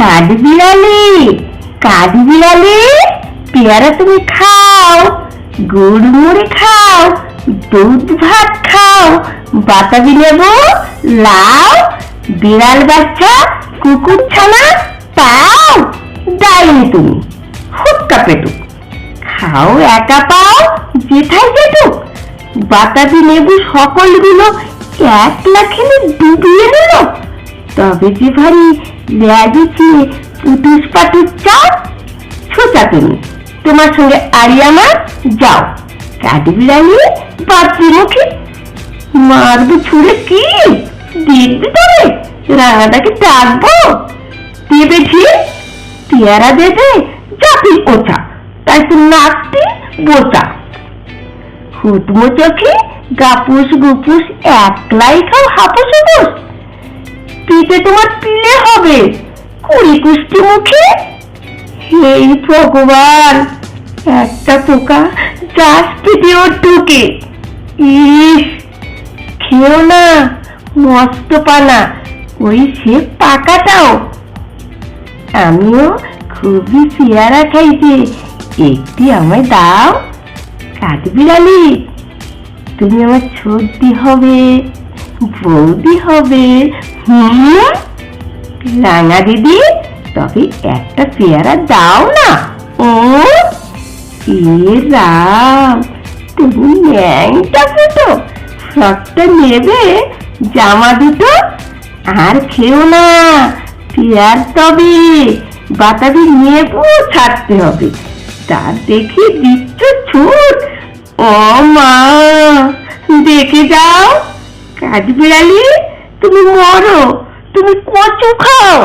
কাঠবিড়ালি কাঠবিড়ালি, পেয়ারা তুমি খাও গুড় মুড়ি খাও, দুধ ভাত খাও, বাতাবি লেবু, লাউ, বিড়াল বাচ্চা, কুকুর ছানা পাও, ডাইনি তুমি, হুক্কা পেটুক। খাও একা পাও যেথায় যেটুক বাতাবি লেবু সকলগুলো একলা খেলে ডুবিয়ে নিল তবে যে ভারী ল্যাজুচি পুটুস পাটুস চাপ ছোটা তুমি। তোমার সঙ্গে আরিয়ানা যাও। কাটি বিড়ালি কাঠবিড়ালি বাথরুমুখী মারবো ছুড়ে কি? দেখবি তবে রাঙাটাকে ডাকবো। দেবে ঠিক পেয়ারা দেবে চাপি ওচা তাই তো নাচতি বোচা। হুটমো চোখে গাপুস গুপুস একলাই খাও হাপুস হুপুস। পিঠে তোমার পিলে হবে। কুড়ি কুষ্টি মুখে? এই ভগবান, একটা পোকা চাষ পিঠেও ঢুকে। ইস, খেও না মস্ত পানা ওই সে পাকাটাও। আমিও খুবই পেয়ারা খাইছি একটি আমায় দাও। কাঠবিড়ালি তুমি আমার সর্দি হবে, বৌদি হবে হুম? রাঙা দিদি, তবে একটা পেয়ারা দাও না। ও এ রাম। তুমি ন্যাংটা ফুটো ফ্রকটা নেবে, জামা দুটো, আর খেও না। পেয়ার তবে বাতাবি নেব, ছাড়তে হবে। তার দেখে দিচ্ছ ছুট। ও মা, দেখে যাও। কাঠবিড়ালি তুমি মরো। তুমি কচু খাও।